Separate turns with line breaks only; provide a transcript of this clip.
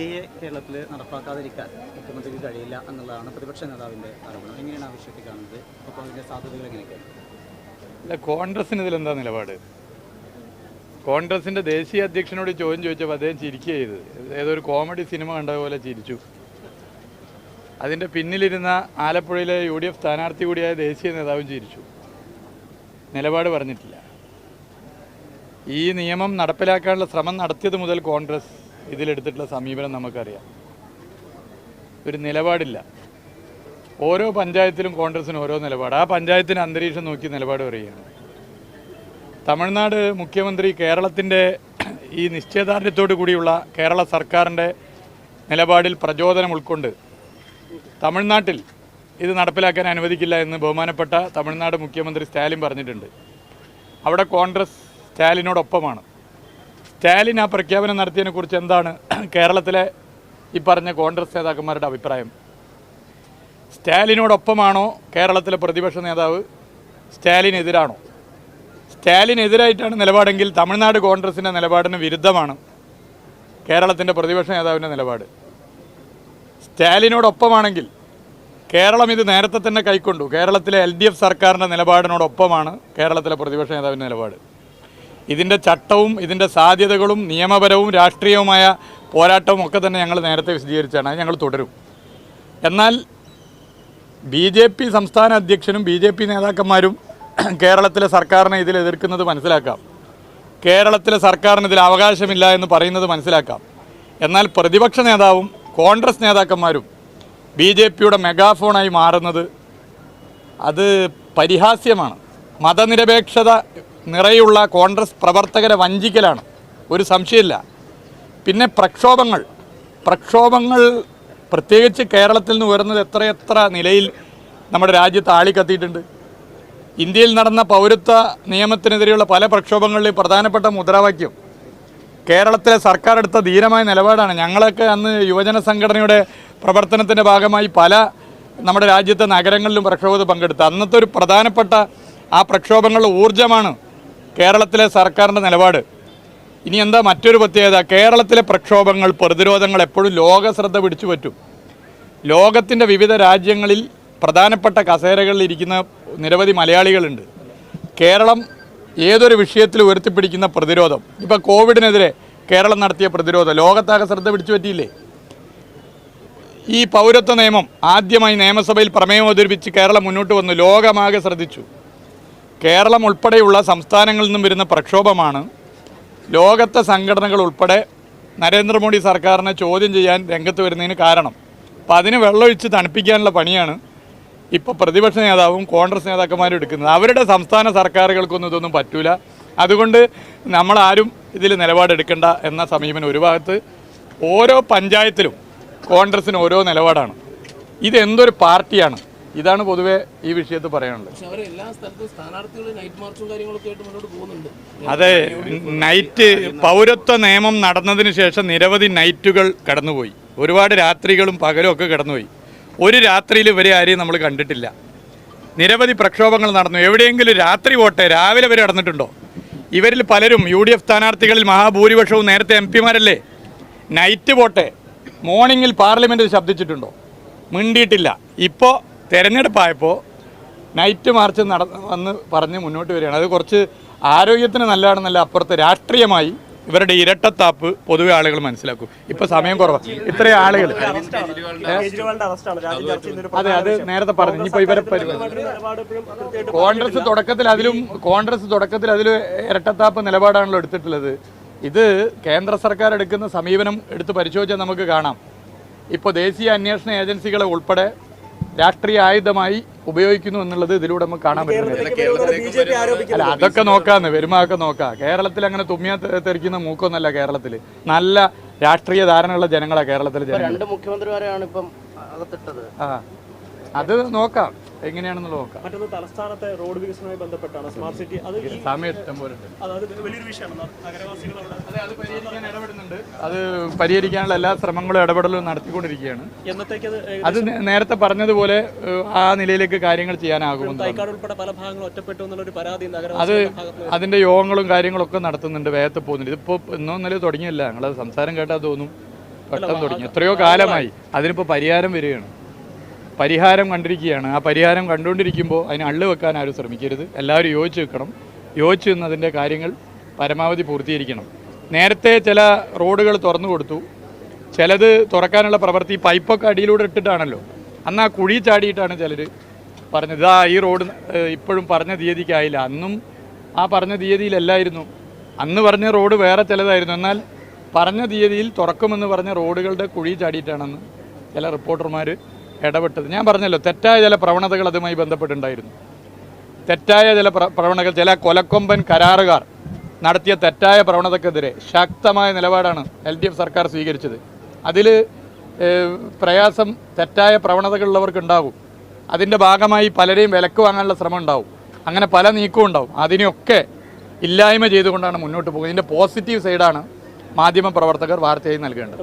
A കേരളത്തിൽ നടപ്പാക്കാതിരിക്കാൻ മുഖ്യമന്ത്രിക്ക് കഴിയില്ല എന്നുള്ളതാണ് പ്രതിപക്ഷ നേതാവിന്റെ ആരോപണം. എങ്ങനെയാണ് ആ വിഷയത്തിൽ കാണുന്നത്? അപ്പോൾ അതിന്റെ സാധ്യതകൾ എങ്ങനെയൊക്കെയാണ്?
അല്ല കോൺഗ്രസിന് ഇതിലെന്താ നിലപാട്? കോൺഗ്രസിന്റെ ദേശീയ അധ്യക്ഷനോട് ചോദ്യം ചോദിച്ചപ്പോൾ അദ്ദേഹം ചിരിക്കുക ചെയ്ത് ഏതോ ഒരു കോമഡി സിനിമ കണ്ട പോലെ ചിരിച്ചു. അതിന്റെ പിന്നിലിരുന്ന ആലപ്പുഴയിലെ യു ഡി എഫ് സ്ഥാനാർത്ഥി കൂടിയായ ദേശീയ നേതാവും ചിരിച്ചു. നിലപാട് പറഞ്ഞിട്ടില്ല. ഈ നിയമം നടപ്പിലാക്കാനുള്ള ശ്രമം നടത്തിയത് മുതൽ കോൺഗ്രസ്. ഇതിലെടുത്തിട്ടുള്ള സമീപനം നമുക്കറിയാം. ഒരു നിലപാടില്ല. ഓരോ പഞ്ചായത്തിലും കോൺഗ്രസിന് ഓരോ നിലപാട്. ആ പഞ്ചായത്തിന് അന്തരീക്ഷം നോക്കി നിലപാട് പറയുകയാണ്. തമിഴ്നാട് മുഖ്യമന്ത്രി കേരളത്തിന്റെ ഈ നിശ്ചയദാർഢ്യത്തോടു കൂടിയുള്ള കേരള സർക്കാരിന്റെ നിലപാടിൽ പ്രചോദനം ഉൾക്കൊണ്ട് തമിഴ്നാട്ടിൽ ഇത് നടപ്പിലാക്കാൻ അനുവദിക്കില്ല എന്ന് ബഹുമാനപ്പെട്ട തമിഴ്നാട് മുഖ്യമന്ത്രി സ്റ്റാലിൻ പറഞ്ഞിട്ടുണ്ട്. അവിടെ കോൺഗ്രസ് സ്റ്റാലിനോടൊപ്പമാണ്. സ്റ്റാലിൻ ആ പ്രഖ്യാപനം നടത്തിയതിനെ കുറിച്ച് എന്താണ് കേരളത്തിലെ ഈ പറഞ്ഞ കോൺഗ്രസ് നേതാക്കന്മാരുടെ അഭിപ്രായം? സ്റ്റാലിനോടൊപ്പമാണോ കേരളത്തിലെ പ്രതിപക്ഷ നേതാവ്? സ്റ്റാലിനെതിരാണോ? സ്റ്റാലിനെതിരായിട്ടാണ് നിലപാടെങ്കിൽ തമിഴ്നാട് കോൺഗ്രസിന്റെ നിലപാടിന് വിരുദ്ധമാണ് കേരളത്തിന്റെ പ്രതിപക്ഷ നേതാവിന്റെ നിലപാട്. സ്റ്റാലിനോടൊപ്പമാണെങ്കിൽ കേരളം ഇത് നേരത്തെ തന്നെ കൈക്കൊണ്ടു. കേരളത്തിലെ എൽ ഡി എഫ് സർക്കാരിന്റെ നിലപാടിനോടൊപ്പമാണ് കേരളത്തിലെ പ്രതിപക്ഷ നേതാവിന്റെ നിലപാട്. ഇതിന്റെ ചട്ടവും ഇതിന്റെ സാധ്യതകളും നിയമപരവും രാഷ്ട്രീയവുമായ പോരാട്ടവും ഒക്കെ തന്നെ ഞങ്ങൾ നേരത്തെ വിശദീകരിച്ചാണ്. ഞങ്ങൾ തുടരും. എന്നാൽ ബി ജെ പി സംസ്ഥാന അധ്യക്ഷനും ബി ജെ പി നേതാക്കന്മാരും കേരളത്തിലെ സർക്കാരിനെ ഇതിൽ എതിർക്കുന്നത് മനസ്സിലാക്കാം. കേരളത്തിലെ സർക്കാരിന് ഇതിൽ അവകാശമില്ല എന്ന് പറയുന്നത് മനസ്സിലാക്കാം. എന്നാൽ പ്രതിപക്ഷ നേതാവും കോൺഗ്രസ് നേതാക്കന്മാരും ബി ജെ പിയുടെ മെഗാഫോണായി മാറുന്നത് അത് പരിഹാസ്യമാണ്. മതനിരപേക്ഷത നിറയുള്ള കോൺഗ്രസ് പ്രവർത്തകരെ വഞ്ചിക്കലാണ്. ഒരു സംശയമില്ല. പിന്നെ പ്രക്ഷോഭങ്ങൾ. പ്രക്ഷോഭങ്ങൾ പ്രത്യേകിച്ച് കേരളത്തിൽ നിന്ന് ഉയർന്നത് എത്രയെത്ര നിലയിൽ നമ്മുടെ രാജ്യത്ത് ആളിക്കത്തിയിട്ടുണ്ട് ഇന്ത്യയിൽ നടന്ന പൗരത്വ നിയമത്തിനെതിരെയുള്ള പല പ്രക്ഷോഭങ്ങളിലെയും പ്രധാനപ്പെട്ട മുദ്രാവാക്യം. കേരളത്തിലെ സർക്കാർ എടുത്ത ധീരമായ നിലപാടാണ്. ഞങ്ങളൊക്കെ അന്ന് യുവജന സംഘടനയുടെ പ്രവർത്തനത്തിന്റെ ഭാഗമായി പല നമ്മുടെ രാജ്യത്തെ നഗരങ്ങളിലും പ്രക്ഷോഭത്തിൽ പങ്കെടുത്തു. അന്നത്തെ ഒരു പ്രധാനപ്പെട്ട ആ പ്രക്ഷോഭങ്ങളുടെ ഊർജമാണ് കേരളത്തിലെ സർക്കാരിന്റെ നിലപാട്. ഇനി എന്താ മറ്റൊരു പ്രത്യേകത? കേരളത്തിലെ പ്രക്ഷോഭങ്ങൾ പ്രതിരോധങ്ങൾ എപ്പോഴും ലോക ശ്രദ്ധ പിടിച്ചു പറ്റും. ലോകത്തിന്റെ വിവിധ രാജ്യങ്ങളിൽ പ്രധാനപ്പെട്ട കസേരകളിൽ ഇരിക്കുന്ന നിരവധി മലയാളികളുണ്ട്. കേരളം ഏതൊരു വിഷയത്തിൽ ഉയർത്തിപ്പിടിക്കുന്ന പ്രതിരോധം? ഇപ്പോൾ കോവിഡിനെതിരെ കേരളം നടത്തിയ പ്രതിരോധം. ലോകത്താകെ ശ്രദ്ധ പിടിച്ചു പറ്റിയില്ലേ? ഈ പൗരത്വ നിയമം ആദ്യമായി നിയമസഭയിൽ പ്രമേയം അവതരിപ്പിച്ച് കേരളം മുന്നോട്ട് വന്നു. ലോകമാകെ ശ്രദ്ധിച്ചു. കേരളം ഉൾപ്പെടെയുള്ള സംസ്ഥാനങ്ങളിൽ നിന്നും വരുന്ന പ്രക്ഷോഭമാണ്. ലോകത്തെ സംഘടനകൾ ഉൾപ്പെടെ നരേന്ദ്രമോദി സർക്കാരിനെ ചോദ്യം ചെയ്യാൻ രംഗത്ത് വരുന്നതിന് കാരണം. അപ്പം അതിന് വെള്ളമൊഴിച്ച് തണുപ്പിക്കാനുള്ള പണിയാണ് ഇപ്പോൾ പ്രതിപക്ഷ നേതാവും കോൺഗ്രസ് നേതാക്കന്മാരും എടുക്കുന്നത്. അവരുടെ സംസ്ഥാന സർക്കാരുകൾക്കൊന്നും ഇതൊന്നും പറ്റൂല. അതുകൊണ്ട് നമ്മളാരും ഇതിൽ നിലപാടെടുക്കേണ്ട എന്ന സമീപനം ഒരു ഭാഗത്ത് ഓരോ പഞ്ചായത്തിലും കോൺഗ്രസിന് ഓരോ നിലപാടാണ്. ഇതെന്തൊരു പാർട്ടിയാണ്? ഇതാണ് പൊതുവെ ഈ വിഷയത്തിൽ പറയാനുള്ളത്.
അവർ എല്ലാ സ്ഥലത്തും സ്ഥാനാർത്ഥികൾ നൈറ്റ് മാർച്ചും കാര്യങ്ങളൊക്കെ മുന്നോട്ട് പോകുന്നുണ്ട്.
അതെ നൈറ്റ് പൗരത്വ നിയമം നടന്നതിന് ശേഷം നിരവധി നൈറ്റുകൾ കടന്നുപോയി. ഒരുപാട് രാത്രികളും പകലും ഒക്കെ കടന്നുപോയി. ഒരു രാത്രിയിൽ ഇവരെ ആരെയും നമ്മൾ കണ്ടിട്ടില്ല. നിരവധി പ്രക്ഷോഭങ്ങൾ നടന്നു. എവിടെയെങ്കിലും രാത്രി പോട്ടെ രാവിലെ വരെ നടന്നിട്ടുണ്ടോ? ഇവരിൽ പലരും യു ഡി എഫ് സ്ഥാനാർത്ഥികളിൽ മഹാഭൂരിപക്ഷവും നേരത്തെ എം പിമാരല്ലേ? നൈറ്റ് പോട്ടെ മോർണിംഗിൽ പാർലമെന്റിൽ ശബ്ദിച്ചിട്ടുണ്ടോ? മിണ്ടിയിട്ടില്ല. ഇപ്പോൾ തെരഞ്ഞെടുപ്പായപ്പോൾ നൈറ്റ് മാർച്ച് നട വന്ന് പറഞ്ഞ് മുന്നോട്ട് വരികയാണ്. അത് കുറച്ച് ആരോഗ്യത്തിന് നല്ലതാണെന്നല്ല അപ്പുറത്ത് രാഷ്ട്രീയമായി ഇവരുടെ ഇരട്ടത്താപ്പ് പൊതുവെ ആളുകൾ മനസ്സിലാക്കും. ഇപ്പൊ സമയം കുറവാണ് ഇത്രയും ആളുകൾ അതെ അത് നേരത്തെ പറഞ്ഞു. ഇനിയിപ്പോ ഇവരെ കോൺഗ്രസ് തുടക്കത്തിൽ അതിലും കോൺഗ്രസ് തുടക്കത്തിൽ അതിലും ഇരട്ടത്താപ്പ് നിലപാടാണല്ലോ എടുത്തിട്ടുള്ളത്. ഇത് കേന്ദ്ര സർക്കാർ എടുക്കുന്ന സമീപനം എടുത്ത് പരിശോധിച്ചാൽ നമുക്ക് കാണാം. ഇപ്പോൾ ദേശീയ അന്വേഷണ ഏജൻസികളെ ഉൾപ്പെടെ രാഷ്ട്രീയ ആയുധമായി ഉപയോഗിക്കുന്നു എന്നുള്ളത് ഇതിലൂടെ നമുക്ക് കാണാൻ പറ്റുന്നത് അല്ല അതൊക്കെ നോക്കാന്ന് വരുമാക്കെ നോക്കാം. കേരളത്തിൽ അങ്ങനെ തുമ്മിയ തെറിക്കുന്ന മൂക്കൊന്നല്ല കേരളത്തിൽ. നല്ല രാഷ്ട്രീയ ധാരണയുള്ള ജനങ്ങളാണ് കേരളത്തിലെ ജനങ്ങൾ.
രണ്ട് മുഖ്യമന്ത്രിമാരെയാണ് ഇപ്പം അകത്തിട്ടത്.
ആ അത് നോക്കാം. എങ്ങനെയാണെന്നുള്ളത് നോക്കാം.
മറ്റൊന്ന് തലസ്ഥാനത്തെ റോഡ് വികസനവുമായി ബന്ധപ്പെട്ടാണ് സ്മാർട്ട് സിറ്റി. അത്
സമയം ഇഷ്ടം പോലെ
വലിയൊരു വിഷയമാണ്. നഗരവാസികൾ
അതെ അത് പരിഹരിക്കാൻ ഇടപെടുന്നുണ്ട്. അത് പരിഹരിക്കാനുള്ള എല്ലാ ശ്രമങ്ങളും ഇടപെടലും നടത്തിക്കൊണ്ടിരിക്കുകയാണ്.
അത്
നേരത്തെ പറഞ്ഞതുപോലെ ആ നിലയിലേക്ക് കാര്യങ്ങൾ ചെയ്യാനാകുമെന്ന് പറഞ്ഞു.
തൈക്കാട് ഉൾപ്പെടെ പല ഭാഗങ്ങളും ഒറ്റപ്പെട്ടു പരാതി
അത് അതിന്റെ യോഗങ്ങളും കാര്യങ്ങളൊക്കെ നടത്തുന്നുണ്ട് വേഗത്തിൽ പോകുന്നുണ്ട്. ഇതിപ്പോൾ ഇന്നോ ഇന്നലെ തുടങ്ങിയല്ല. ഞങ്ങളത് സംസാരം കേട്ടാൽ തോന്നും. പെട്ടെന്ന് തുടങ്ങി. എത്രയോ കാലമായി. അതിനിപ്പോ പരിഹാരം വരികയാണ്. പരിഹാരം കണ്ടിരിക്കുകയാണ്. ആ പരിഹാരം കണ്ടുകൊണ്ടിരിക്കുമ്പോൾ അതിന് അള്ളു വെക്കാൻ ആരും ശ്രമിക്കരുത്. എല്ലാവരും യോജിച്ച് വെക്കണം യോജിച്ച് നിന്നതിന്റെ കാര്യങ്ങൾ പരമാവധി പൂർത്തീകരിക്കണം. നേരത്തെ ചില റോഡുകൾ തുറന്നു കൊടുത്തു. ചിലത് തുറക്കാനുള്ള പ്രവൃത്തി പൈപ്പൊക്കെ അടിയിലൂടെ ഇട്ടിട്ടാണല്ലോ. അന്ന് ആ കുഴി ചാടിയിട്ടാണ് ചിലർ പറഞ്ഞത്. ഇതാ ഈ റോഡ് ഇപ്പോഴും പറഞ്ഞ തീയതിക്കായില്ല അന്നും ആ പറഞ്ഞ തീയതിയിലല്ലായിരുന്നു. അന്ന് പറഞ്ഞ റോഡ് വേറെ ചിലതായിരുന്നു. എന്നാൽ പറഞ്ഞ തീയതിയിൽ തുറക്കുമെന്ന് പറഞ്ഞ റോഡുകളുടെ കുഴി ചാടിയിട്ടാണെന്ന് ചില റിപ്പോർട്ടർമാർ ഇടപെട്ടത്. ഞാൻ പറഞ്ഞല്ലോ തെറ്റായ ചില പ്രവണതകൾ അതുമായി ബന്ധപ്പെട്ടുണ്ടായിരുന്നു. തെറ്റായ ചില പ്ര- പ്രവണതകൾ ചില കൊലക്കൊമ്പൻ കരാറുകാർ നടത്തിയ തെറ്റായ പ്രവണതക്കെതിരെ ശക്തമായ നിലപാടാണ് എൽ ഡി എഫ് സർക്കാർ സ്വീകരിച്ചത്. അതിൽ പ്രയാസം തെറ്റായ പ്രവണതകളുള്ളവർക്ക് ഉണ്ടാകും അതിന്റെ ഭാഗമായി പലരെയും വിലക്ക് വാങ്ങാനുള്ള ശ്രമം ഉണ്ടാവും അങ്ങനെ പല നീക്കവും ഉണ്ടാവും. അതിനെയൊക്കെ ഇല്ലായ്മ ചെയ്തുകൊണ്ടാണ് മുന്നോട്ട് പോകുന്നത്. ഇതിന്റെ പോസിറ്റീവ് സൈഡാണ് മാധ്യമ പ്രവർത്തകർ വാർത്തയായി നൽകേണ്ടത്.